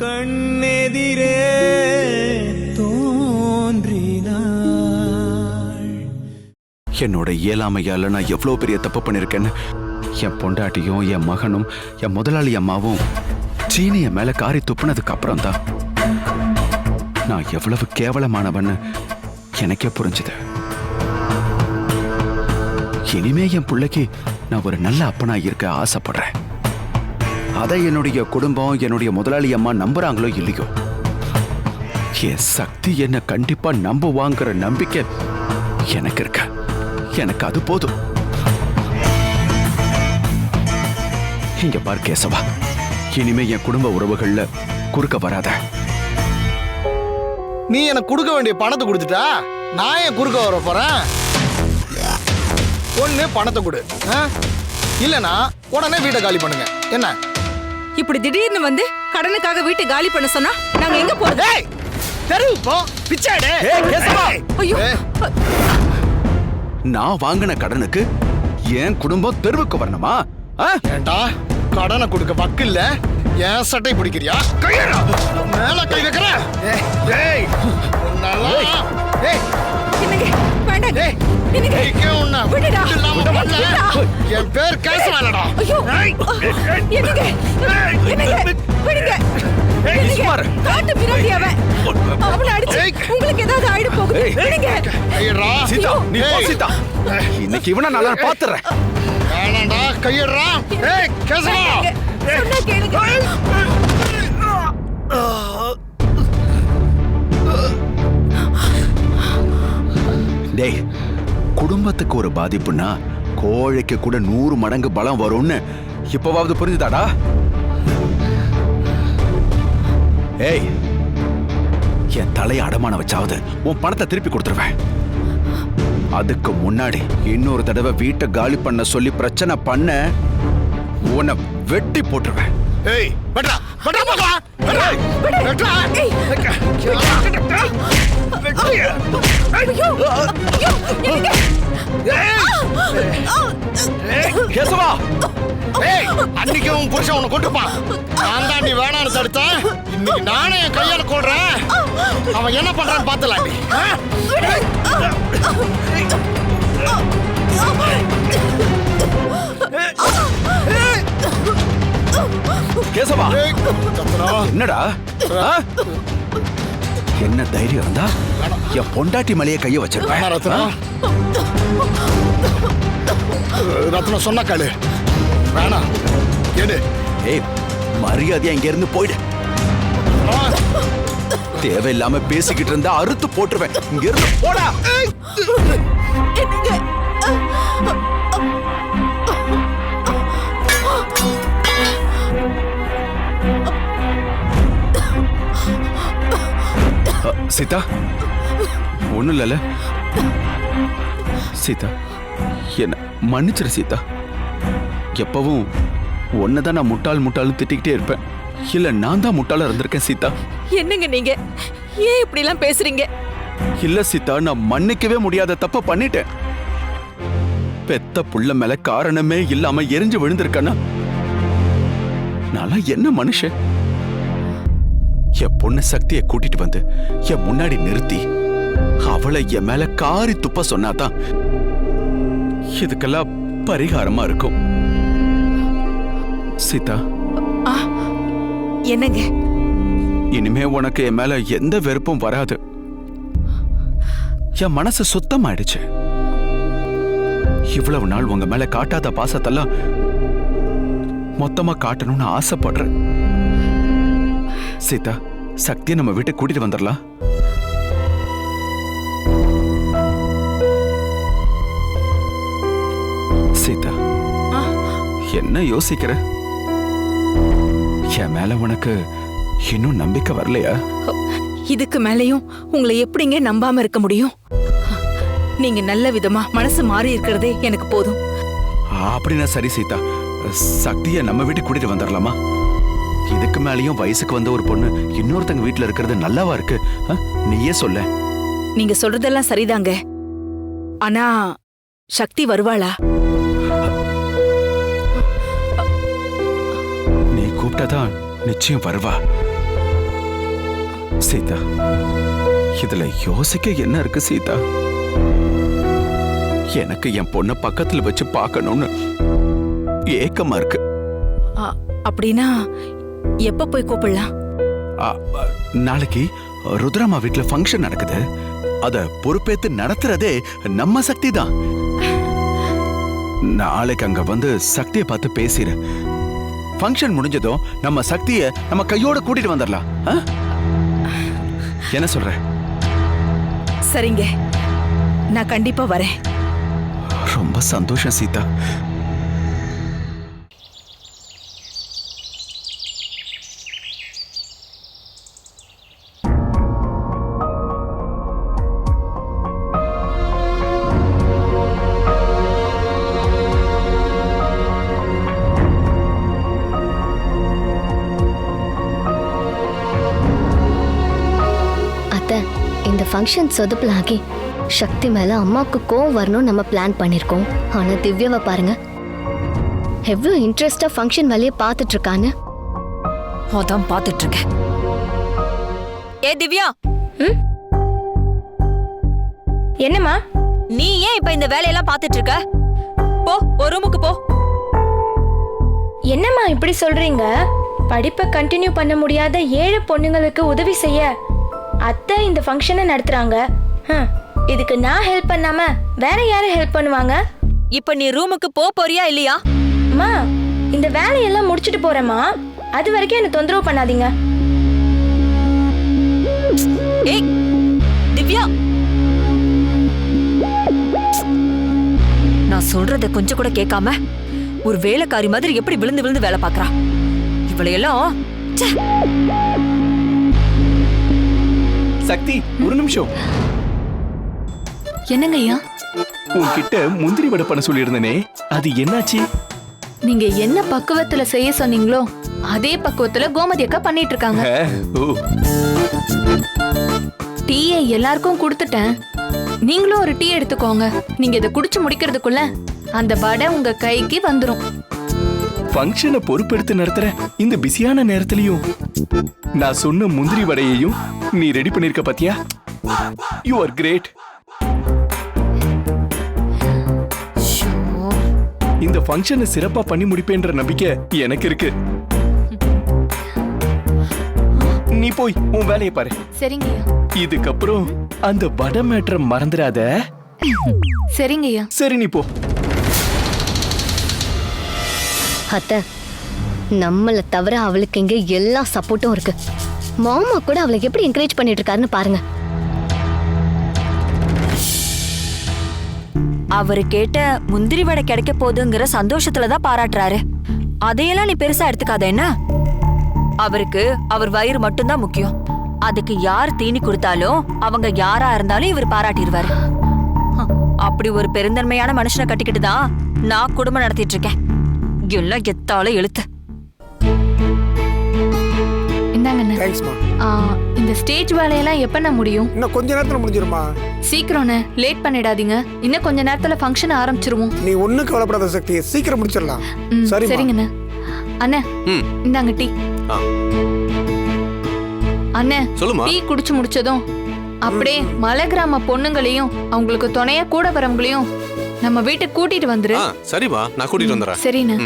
கண்ணெதிரே தோன்றினாள். என்னோட இயலாமையால நான் எவ்வளவு பெரிய தப்பு பண்ணிருக்கேன்னு என் பொண்டாட்டியும் என் மகனும் என் முதலாளி அம்மாவும் சீனிய மேல காரி துப்புனதுக்கு அப்புறம் தான் நான் எவ்வளவு கேவலமானவன்னு எனக்கே புரிஞ்சுது. இனிமே என் பிள்ளைக்கு நான் ஒரு நல்ல அப்பனா இருக்க ஆசைப்படுறேன். அதை என்னுடைய குடும்பம் என்னுடைய முதலாளி அம்மா நம்புறாங்களோ இல்லையோ? என் சக்தி என்ன கண்டிப்பா நம்புவாங்கிற நம்பிக்கை எனக்கு இருக்க. எனக்கு அது போதும். இங்க பார் கேசவா. இனிமே என் குடும்ப உறவுகள்ல குறுக்க வராத. நீ எனக்கு கொடுக்க வேண்டிய பணத்தை கொடுத்துட்டா? நான் ஏன் குறுக்க வர போறேன்? ஒண்ணு பணத்தை கொடு ஆ? உடனே வீட்டை காலி பண்ணுங்க. என்ன? இப்படி திடீர்னு வந்து கடனுக்காக வீட்டை காலி பண்ண சொன்னா நாங்க எங்க போறது? தெரு போ பிச்சாடு ஐயோ. நான் வாங்கின கடனுக்கு என் குடும்பம் தெருவுக்கு வரணுமா? ஆ? ஏண்டா கடனை கொடுக்க வக்கு இல்ல? ஏன் சட்டை பிடிக்கிறியா? கையடா மேல கை வைக்கிற ஏய், ஏய் உன்னால ஏய். என்னங்க வேண்டாங்க. ஏய். என் பேர் கேசவாலடா ஐயோ. என்னங்க? என்னங்க? விடுங்க. காட்டு மிராண்டி அவன். அவனை அடிச்சு. உங்களுக்கு ஏதாவது ஆயிட போகுது. விடுங்க. சீதா நீ போ ஏய். சீதா இன்னைக்கு இவனை நல்லா பாத்துறேன் வேணாண்டா கையடா ஏய் கேசவா. சொன்னா கேளுங்க. டேய் குடும்பத்துக்கு ஒரு பாதிப்புன்னா கோழைக்கு கூட நூறு மடங்கு பலம் வரும்னு இப்பவாவது புரிஞ்சுதாடா? ஏய் என் தலையை அடமான வச்சாவது உன் பணத்தை திருப்பி கொடுத்துருவேன். அதுக்கு முன்னாடி இன்னொரு தடவை வீட்டை காலி பண்ண சொல்லி பிரச்சனை பண்ண உன்னை வெட்டி போட்டுருவேன். ஏய் பட்ரா பட்ரா பார்க்கலாம் விடு. பட்ரா கேசவா ஏய் அன்னைக்கு உன் புருஷன் உன்னை நான் தான் நீ வேணான்னு தடுத்தேன் இன்னைக்கு நானே என் கையால கொள்றேன் அவன் என்ன பண்றான்னு பார்த்தலாம் நீ? கேசவா. என்னடா? என்ன தைரியம் இருந்தா என் பொண்டாட்டி மலைய கைய வச்சிருப்பேன் வேணாம் ரத்னா ரத்னம் சொன்ன கேளு வேணாம் எடு ஏய் மரியாதையா இங்க இருந்து போயிடு. தேவையில்லாம பேசிக்கிட்டு இருந்தா அறுத்து போட்டுருவேன் இங்க இருந்து போடா சீதா? ஒண்ணும் இல்லல சீதா என்ன மன்னிச்சிரு சீதா. எப்பவும் ஒன்னதான் நான் முட்டாள் முட்டாள்னு திட்டிக்கிட்டே இருப்பேன். இல்ல நான் தான் முட்டாளா இருந்திருக்கேன் சீதா. என்னங்க நீங்க? ஏன் இப்படி எல்லாம் பேசுறீங்க? இல்ல சீதா நான் மன்னிக்கவே முடியாத தப்ப பண்ணிட்டேன். பெத்த புள்ள மேல காரணமே இல்லாம எரிஞ்சு விழுந்திருக்கனா நான் என்ன மனுஷன்? என் பொண்ணு சக்தியை கூட்டிட்டு வந்து என் முன்னாடி நிறுத்தி. அவளை என் மேல காரி துப்ப சொன்னாதான் இதுக்கெல்லாம் பரிகாரமா இருக்கும். சீதா. என்னங்க? இனிமே உனக்கு என் மேல எந்த வெறுப்பும் வராது. என் மனசு சுத்தமாயிடுச்சு. இவ்வளவு நாள் உங்க மேல காட்டாத பாசத்தெல்லாம் மொத்தமா காட்டணும்னு ஆசைப்படுறேன். சீதா சக்தியை நம்ம வீட்டுக்கு கூட்டிட்டு வந்துடலாம். சீதா. என்ன யோசிக்கிற? என் மேல உனக்கு இன்னும் நம்பிக்கை வரலையா? இதுக்கு மேலயும் உங்களை எப்படிங்க நம்பாம இருக்க முடியும்? நீங்க நல்ல விதமா மனசு மாறி இருக்கிறதே எனக்கு போதும். அப்படின்னா சரி சீதா சக்தியை நம்ம வீட்டுக்கு கூட்டிட்டு வந்துடலாமா? இதுக்கு மேலயும் வயசுக்கு வந்த ஒரு பொண்ணு இன்னொருத்தங்க வீட்டுல இருக்கிறது நல்லாவா இருக்கு? நீயே சொல்ல. நீங்க சொல்றதெல்லாம் சரிதாங்க. ஆனா சக்தி வருவாளா? நீ கூப்பிட்டாதான் நிச்சயம் வருவா. சீதா இதுல யோசிக்க என்ன இருக்கு சீதா? எனக்கு என் பொண்ண பக்கத்துல வச்சு பார்க்கணும்னு ஏக்கமா இருக்கு. அப்படின்னா எப்ப போய் கூப்பிடலாம்? நாளைக்கு ருத்ராமா வீட்ல ஃபங்க்ஷன் நடக்குது. அத பொறுப்பேத்து நடத்துறதே நம்ம சக்தி தான். நாளைக்கு அங்க வந்து சக்தியை பார்த்து பேசிடு ஃபங்க்ஷன் முடிஞ்சதும் நம்ம சக்திய நம்ம கையோட கூட்டிட்டு வந்துடலாம்? என்ன சொல்ற? சரிங்க. நான் கண்டிப்பா வரேன். ரொம்ப சந்தோஷம் சீதா. அத்தை இந்த ஃபங்க்ஷன் சொதுப்பலாகி சக்தி மேல அம்மாவுக்கு கோவம் வரணும்னு நம்ம பிளான் பண்ணிருக்கோம். ஆனா திவ்யாவை பாருங்க. எவ்வளவு இன்ட்ரெஸ்டா ஃபங்க்ஷன் வேலையை பார்த்துட்டு இருக்கான்னு. அதான் பாத்துட்டு இருக்கேன். ஏ திவ்யா! என்னம்மா? நீ ஏன் இப்ப இந்த வேலையெல்லாம் பாத்துட்டு இருக்க? போ ஒரு ரூமுக்கு போ. என்னம்மா இப்படி சொல்றீங்க? படிப்பை கண்டினியூ பண்ண முடியாத ஏழை பொண்ணுங்களுக்கு உதவி செய்ய அத்தை இந்த ஃபங்க்ஷனை நடத்துறாங்க. இதுக்கு நான் ஹெல்ப் பண்ணாம வேற யாரு ஹெல்ப் பண்ணுவாங்க? இப்ப நீ ரூமுக்கு போ போறியா இல்லையா? அம்மா இந்த வேலையெல்லாம் முடிச்சிட்டு போறேம்மா. அது வரைக்கும் என்ன தொந்தரவு பண்ணாதீங்க. ஏய் திவ்யா. நான் சொல்றத கொஞ்சம் கூட கேட்காம ஒரு வேலைக்காரி மாதிரி எப்படி விழுந்து விழுந்து வேலை பாக்குறா இவளையெல்லாம். சக்தி ஒரு நிமிஷம். என்னங்க ஐயா? உன்கிட்ட முந்திரி வடை பண்ண சொல்லியிருந்தனே. அது என்னாச்சு? நீங்க என்ன பக்குவத்துல செய்ய சொன்னீங்களோ அதே பக்குவத்துல கோமதி அக்கா பண்ணிட்டு இருக்காங்க டீயை எல்லாருக்கும் கொடுத்துட்டேன். நீங்களும் ஒரு டீ எடுத்துக்கோங்க. நீங்க இதை குடிச்சு முடிக்கிறதுக்குள்ள அந்த வடை உங்க கைக்கு வந்துரும். ஃபங்க்ஷனை பொறுப்பெடுத்து நடத்துற இந்த பிஸியான நேரத்திலையும். நான் சொன்ன முந்திரி வடையையும் நீ ரெடி பண்ணிருக்க பாத்தியா? யூ ஆர் கிரேட் இந்த ஃபங்க்ஷனை சிறப்பா பண்ணி முடிப்பேன்ற நம்பிக்கை எனக்கு இருக்கு. நீ போய் உன் வேலையை பாரு. சரிங்க இதுக்கப்புறம் அந்த வடை மேட்டரை மறந்துடாத. சரிங்க ஐயா சரி நீ போ. அத்தை நம்மளை தவிர அவளுக்கு இங்க எல்லா சப்போர்ட்டும் இருக்கு. மாமா கூட அவளை எப்படி என்கரேஜ் பண்ணிட்டு இருக்காருன்னு பாருங்க. அவரு கேட்ட முந்திரி வடை கிடைக்க போகுதுங்கிற சந்தோஷத்துல தான் பாராட்டுறாரு. அதையெல்லாம் நீ பெருசா எடுத்துக்காத என்ன? அவருக்கு அவர் வயிறு மட்டும்தான் முக்கியம். அதுக்கு யார் தீனி கொடுத்தாலும் அவங்க யாரா இருந்தாலும் இவர் பாராட்டிடுவாரு. அப்படி ஒரு பெருந்தன்மையான மனுஷனை கட்டிக்கிட்டு தான் நான் குடும்பம் நடத்திட்டு இருக்கேன். எல்லாம் எத்தாலும் எழுத்து. தேங்க்ஸ்மா இந்த ஸ்டேஜ் வேலையெல்லாம் எப்பண்ண முடியும்? இன்னும் கொஞ்ச நேரத்துல முடிஞ்சிருமா சீக்கிரம்ண்ணே லேட் பண்ணிடாதீங்க. இன்னும் கொஞ்ச நேரத்துல ஃபங்க்ஷன் ஆரம்பிச்சிருவோம். நீ ஒண்ணும் கவலைப்படாத சக்தி சீக்கிரம் முடிச்சிடலாம். சரிம்மா. சரிங்கண்ணே. அண்ணே ம். இந்தாங்க டீ. ஆ. அண்ணே சொல்லுமா டீ குடிச்சு முடிச்சதும் அப்படியே மலை கிராம பொண்ணுங்களையும் அவங்களுக்கு துணையா கூட வரவங்களையும் நம்ம வீட்டுக்கு கூட்டிட்டு வந்துரு. சரிம்மா. நான் கூட்டிட்டு வந்துடுறேன் சரிண்ணே.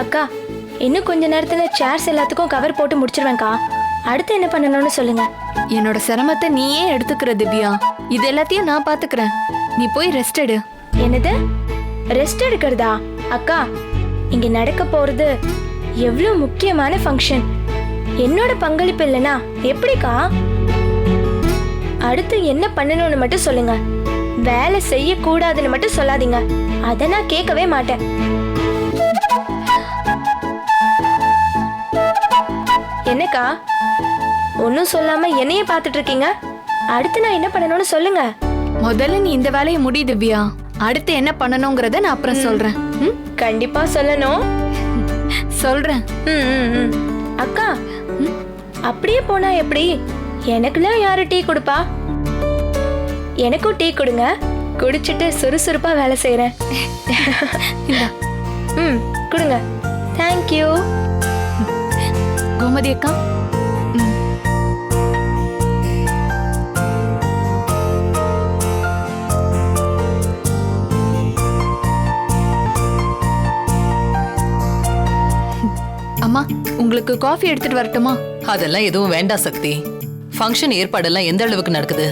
அக்கா இன்னும் கொஞ்ச நேரத்துல சேர்ஸ் எல்லாத்துக்கும் கவர் போட்டு முடிச்சிருவேன்க்கா. அடுத்து என்ன பண்ணணும்னு சொல்லுங்க. என்னோட சிரமத்தை நீயே எடுத்துக்கிற திவ்யா. இது எல்லாத்தையும் நான் பாத்துக்கிறேன். நீ போய் ரெஸ்ட் எடு. என்னது? ரெஸ்ட் எடுக்கிறதா? அக்கா இங்க நடக்க போறது எவ்வளவு முக்கியமான ஃபங்க்ஷன் என்னோட பங்களிப்பு இல்லைனா எப்படிக்கா? அடுத்து என்ன பண்ணணும்னு மட்டும் சொல்லுங்க. வேலை செய்யக்கூடாதுன்னு மட்டும் சொல்லாதீங்க. அதை நான் கேட்கவே மாட்டேன். என்னக்கா? ஒன்றும் சொல்லாம என்னையே பார்த்துட்டு இருக்கீங்க அடுத்து நான் என்ன பண்ணணும்னு சொல்லுங்க. முதல்ல நீ இந்த வேலையை முடி திவ்யா. அடுத்து என்ன பண்ணணுங்கிறத நான் அப்புறம் சொல்றேன். ம்? கண்டிப்பா சொல்லணும். சொல்றேன். ம், ம், ம். அக்கா ம், அப்படியே போனா எப்படி? எனக்குலாம் யாரு டீ கொடுப்பா? எனக்கும் டீ கொடுங்க. குடிச்சிட்டு சுறுசுறுப்பா வேலை செய்யறேன் இந்தா. ம் கொடுங்க. தேங்க்யூ கோமதி அக்கா. அம்மா உங்களுக்கு காஃபி எடுத்துட்டு வரட்டுமா? அதெல்லாம் எதுவும் வேண்டாம் சக்தி. ஃபங்க்ஷன் ஏற்பாடெல்லாம் எந்த அளவுக்கு நடக்குது?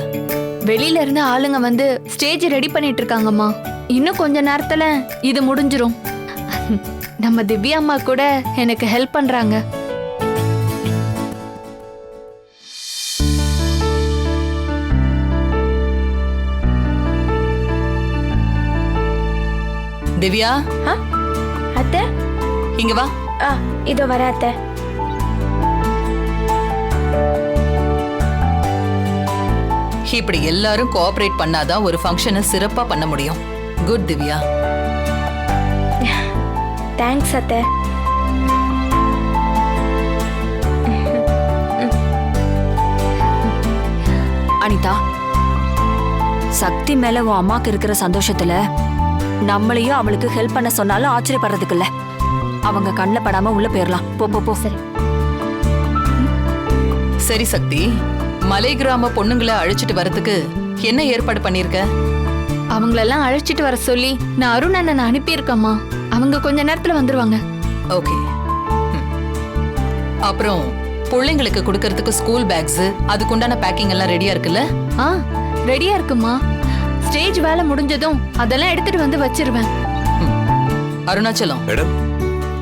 வெளியில இருந்து ஆளுங்க வந்து ஸ்டேஜ் ரெடி பண்ணிட்டு இருக்காங்கம்மா. இன்னும் கொஞ்ச நேரத்துல இது முடிஞ்சிரும். நம்ம திவ்யா அம்மா கூட எனக்கு ஹெல்ப் பண்றாங்க. திவ்யா? ஆ? அத்தை? இங்க வா. ஆ இதோ வர அத்தை. இப்படி எல்லாரும் கோஆபரேட் பண்ணாதான் ஒரு ஃபங்க்ஷனை சிறப்பா பண்ண முடியும். குட் திவ்யா. தேங்க்ஸ் அத்தை. அனிதா சக்தி மேல உன் அம்மாக்கு இருக்கிற சந்தோஷத்துல நம்மளையும் அவளுக்கு ஹெல்ப் பண்ண சொன்னாலும் ஆச்சரியப்படுறதுக்கு இல்ல அவங்க கண்ணில் படாம உள்ள போயிடலாம் போ போ போ. சரி. சரி சக்தி. மலை கிராம பொண்ணுங்களை அழைச்சிட்டு வரதுக்கு என்ன ஏற்பாடு பண்ணிருக்க? அவங்களெல்லாம் அழைச்சிட்டு வர சொல்லி நான் அருண் அண்ணன் அனுப்பியிருக்கேம்மா. அவங்க கொஞ்ச நேரத்துல வந்துருவாங்க. ஓகே. அப்புறம் பிள்ளைங்களுக்கு கொடுக்கறதுக்கு ஸ்கூல் பேக்ஸ் அதுக்குண்டான பேக்கிங் எல்லாம் ரெடியா இருக்குல்ல? ஆ ரெடியா இருக்குமா ஸ்டேஜ் வேலை முடிஞ்சதும் அதெல்லாம் எடுத்துட்டு வந்து வச்சிருவேன். அருணாச்சலம் மேடம்.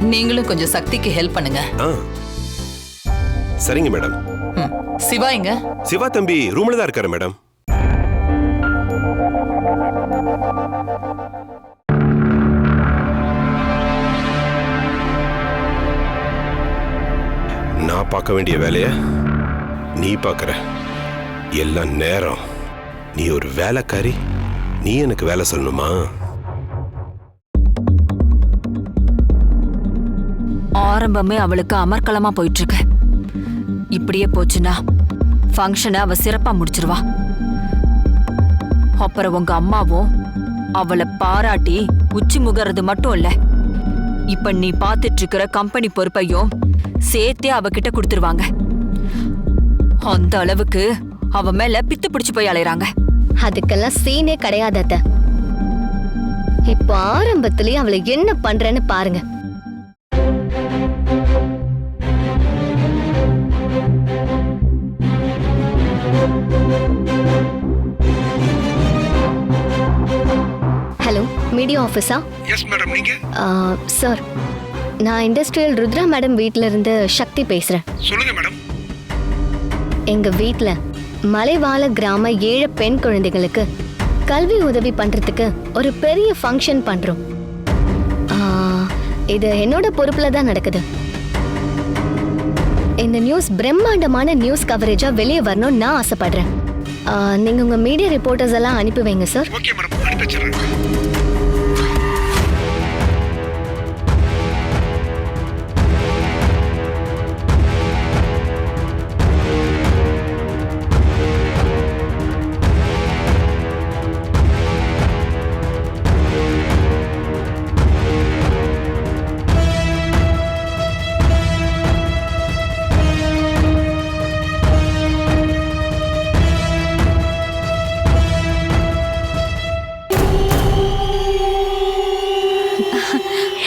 நீங்களும் கொஞ்சம் சக்திக்கு ஹெல்ப் பண்ணுங்க. ஆ. சரிங்க மேடம். ம். சிவா இங்க சிவா தம்பி ரூம்ல தான் இருக்காரு மேடம். நான் பார்க்க வேண்டிய வேலைய நீ பார்க்கற. எல்லாம் நேரம். நீ ஒரு வேலைக்காரி. நீ எனக்கு வேலை சொல்லணுமா? ஆரம்பமே அவளுக்கு அமர்க்கலமா போயிட்டு இருக்கு இப்படியே போச்சுன்னா ஃபங்க்ஷனை அவ சிறப்பா முடிச்சிருவா. அப்புறம் உங்க அம்மாவும் அவளை பாராட்டி உச்சி முகறது மட்டும் இல்ல இப்ப நீ பாத்துட்டு இருக்கிற கம்பெனி பொறுப்பையும் சேர்த்தே அவகிட்ட கொடுத்துருவாங்க. அந்த அளவுக்கு அவ மேல பித்து பிடிச்சு போய் அலையறாங்க. அதுக்கெல்லாம் சீனே கிடையாது அத்தை. இப்போ ஆரம்பத்திலேயே அவளை என்ன பண்றேன்னு பாருங்க. ஹலோ மீடியா ஆஃபீஸா? எஸ் மேடம் நீங்க? சார் நான் இண்டஸ்ட்ரியல் ருத்ரா மேடம் வீட்ல இருந்து சக்தி பேசுறேன். சொல்லுங்க மேடம் எங்க வீட்ல மலைவாழ கிராம ஏழை பெண் குழந்தைகளுக்கு கல்வி உதவி பண்றதுக்கு ஒரு பெரிய ஃபங்க்ஷன் பண்றோம். இது என்னோட பொறுப்புல தான் நடக்குது. இந்த நியூஸ் பிரம்மாண்டமான நியூஸ் கவரேஜா வெளியே வரணும்னு நான் ஆசைப்படுறேன். நீங்க உங்க மீடியா ரிப்போர்ட்டர்ஸ் எல்லாம் அனுப்பி வைங்க சார் ஓகே மேடம்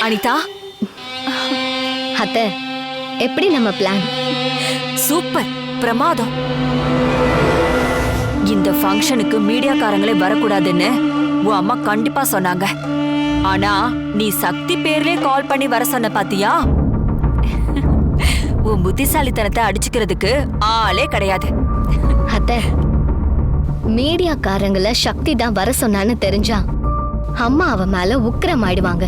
அனிதா? அத்தை எப்படி நம்ம பிளான் சூப்பர். பிரமாதம். இந்த ஃபங்க்ஷனுக்கு மீடியாக்காரங்களே வரக்கூடாதுன்னு உன் அம்மா கண்டிப்பா சொன்னாங்க. ஆனா நீ சக்தி பேர்லயே கால் பண்ணி வர சொன்ன பாத்தியா? உன் புத்திசாலித்தனத்தை அடிச்சுக்கிறதுக்கு ஆளே கிடையாது. அத்தை மீடியாக்காரங்கள சக்தி தான் வர சொன்னான்னு தெரிஞ்சா அம்மா அவ மேல உக்கிரம் ஆயிடுவாங்க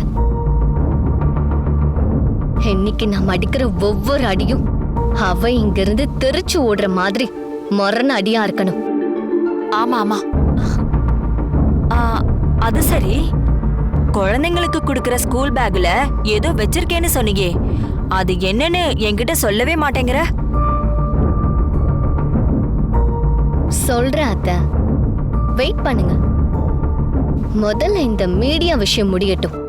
இன்னைக்கு நம்ம அடிக்கிற ஒவ்வொரு அடியும் அவ இங்கிருந்து தெரிச்சு ஓடுற மாதிரி மொரண அடியா இருக்கணும். ஆமா ஆமா. அது சரி. குழந்தைங்களுக்கு கொடுக்கிற ஸ்கூல் பேக்ல ஏதோ வச்சிருக்கேன்னு சொன்னீங்க அது என்னன்னு என்கிட்ட சொல்லவே மாட்டேங்கிற. சொல்றேன் அத்தை. வெயிட் பண்ணுங்க. முதல்ல இந்த மீடியா விஷயம் முடியட்டும்.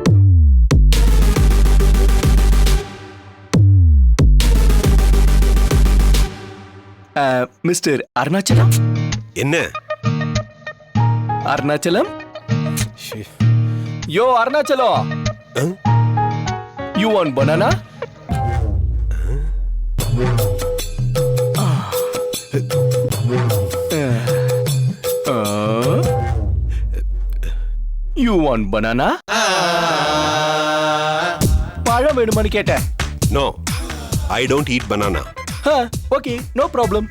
மிஸ்டர் அருணாச்சலம்? என்ன? Arunachalam? Yo Arunachalam? You want banana you want banana பழம் வேணுமான்னு கேட்டேன். No I don't eat banana okay no problem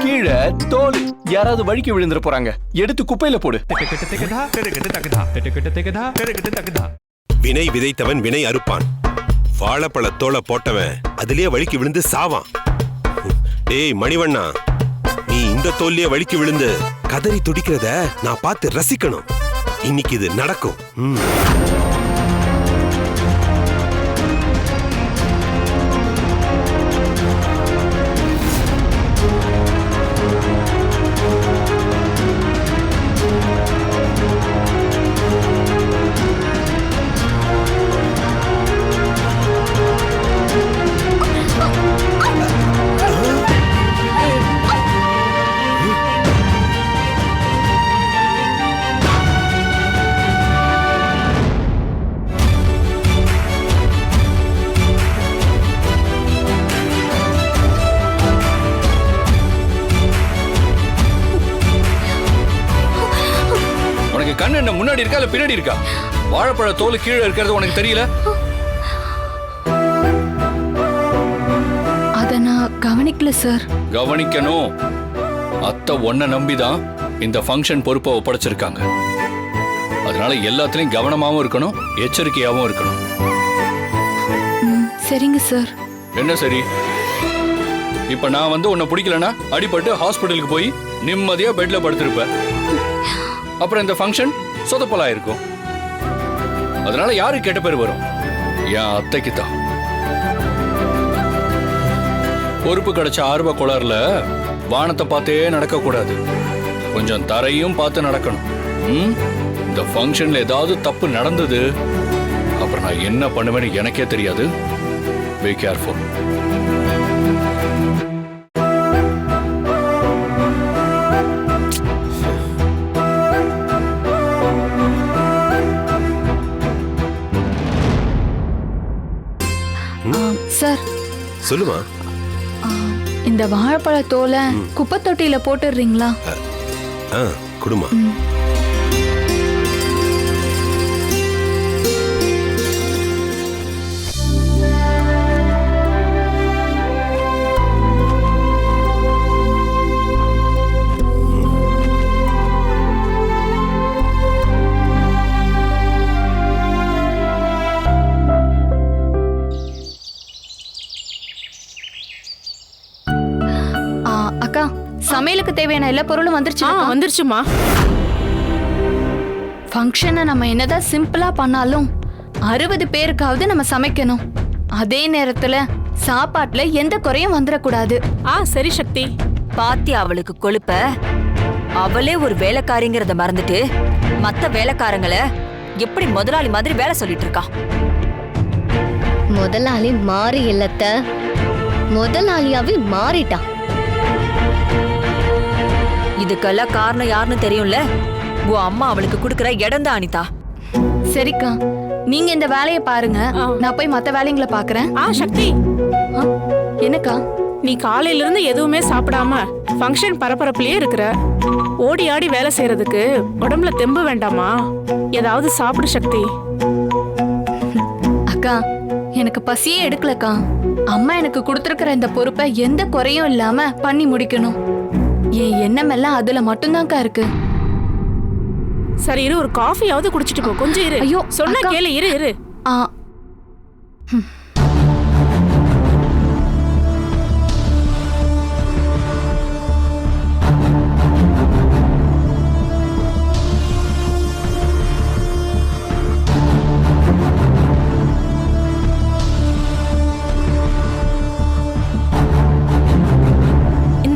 கீழே தோல். யாராவது வழுக்கி விழுந்துட போறாங்க. எடுத்து குப்பையில போடு. வினை விதைத்தவன் வினை அறுப்பான். வாழைப்பழ தோலை போட்டவன் அதுலயே வழுக்கி விழுந்து சாவான். டேய் மணிவண்ணா நீ இந்த தோல்லையே வழுக்கி விழுந்து கதறி துடிக்கிறத நான் பார்த்து ரசிக்கணும். இன்னைக்கு இது நடக்கும். முன்னாடி இருக்கா இல்ல பின்னாடி இருக்கா? வாழைப்பழ தோல் கீழே இருக்கிறது உனக்கு தெரியல? அத நான் கவனிக்கல சார் கவனிக்கணும். அத்தை ஒன்ன நம்பிதான் இந்த ஃபங்க்ஷன் பொறுப்பை ஒப்படைச்சிருக்காங்க. அதனால எல்லாத்துலயும் கவனமாவும் இருக்கணும் எச்சரிக்கையாவும் இருக்கணும். சரிங்க சார் என்ன சரி? இப்ப நான் வந்து உன்னை பிடிக்கலனா அடிபட்டு ஹாஸ்பிட்டலுக்கு போய் நிம்மதியா பெட்ல படுத்திருப்ப அப்புறம் இந்த ஃபங்க்ஷன் சொதப்பலா இருக்கும் அதனால யாரு கெட்ட பேர் வரும்? என் அத்தைக்கு தான். பொறுப்பு கிடைச்ச ஆர்வ குளர்ல வானத்தை பார்த்தே நடக்க கூடாது கொஞ்சம் தரையும் பார்த்து நடக்கணும். இந்த ஃபங்க்ஷன்ல ஏதாவது தப்பு நடந்தது அப்புறம் நான் என்ன பண்ணுவேன்னு எனக்கே தெரியாது. Be careful sir. சொல்லுமா. இந்த வாழைப்பழ தோலை குப்பை தொட்டியில போட்டுடுறீங்களா? ஆ சமையலுக்கு தேவையான எல்லா பொருளும் வந்துருச்சு வந்துருச்சுமா. ஃபங்க்ஷனை நம்ம என்னதான் சிம்பிளா பண்ணாலும் அறுபது பேருக்காவது நம்ம சமைக்கணும். அதே நேரத்துல சாப்பாட்டுல எந்த குறையும் வந்துடக்கூடாது ஆ சரி சக்தி. பாத்தி அவளுக்கு கொழுப்ப? அவளே ஒரு வேலைக்காரிங்கிறத மறந்துட்டு மத்த வேலைக்காரங்கள எப்படி முதலாளி மாதிரி வேலை சொல்லிட்டு இருக்கா? முதலாளி மாறி இல்லத்த. முதலாளியாவே மாறிட்டா. இதுக்கெல்லாம் காரணம் யாருன்னு தெரியும்ல? உன் அம்மா அவளுக்கு கொடுக்கற இடம் தான் அனிதா. சரிக்கா நீங்க இந்த வேலையை பாருங்க. நான் போய் மத்த வேலைங்களை பாக்குறேன் ஆ சக்தி. என்னக்கா? நீ காலையில இருந்து எதுவுமே சாப்பிடாம ஃபங்க்ஷன் பரபரப்புலயே இருக்கிற. ஓடி ஆடி வேலை செய்யறதுக்கு உடம்புல தெம்பு வேண்டாமா? ஏதாவது சாப்பிடு சக்தி. அக்கா எனக்கு பசியே எடுக்கலக்கா. அம்மா எனக்கு கொடுத்துருக்கிற இந்த பொறுப்பை எந்த குறையும் இல்லாம பண்ணி முடிக்கணும். என் எண்ணம் எல்லாம் அதுல மட்டும்தான்க்கா இருக்கு. சரி இரு ஒரு காஃபியாவது குடிச்சிட்டு போ. கொஞ்சம் இரு. ஐயோ, சொன்னா அக்கா. கேளு இரு இரு. ஆ.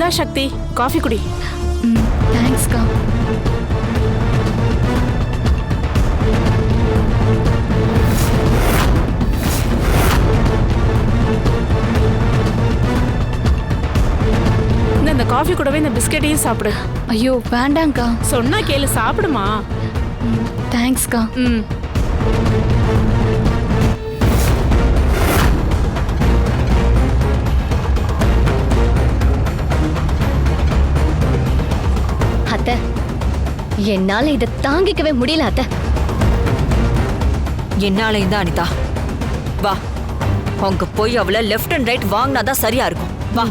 இந்தா சக்தி காஃபி குடி. ம் தேங்க்ஸ்க்கா இந்த காஃபி கூடவே இந்த பிஸ்கெட்டையும் சாப்பிடு. ஐயோ வேண்டாங்க்கா சொன்னா கேளு சாப்பிடுமா? தேங்க்ஸ்க்கா ம். என்னால இதை தாங்கிக்கவே முடியல அத்த. என்னாலையும் தான் அனிதா. வா. அவங்க போய் அவளை லெஃப்ட் அண்ட் ரைட் வாங்கினாதான் சரியா இருக்கும். வா.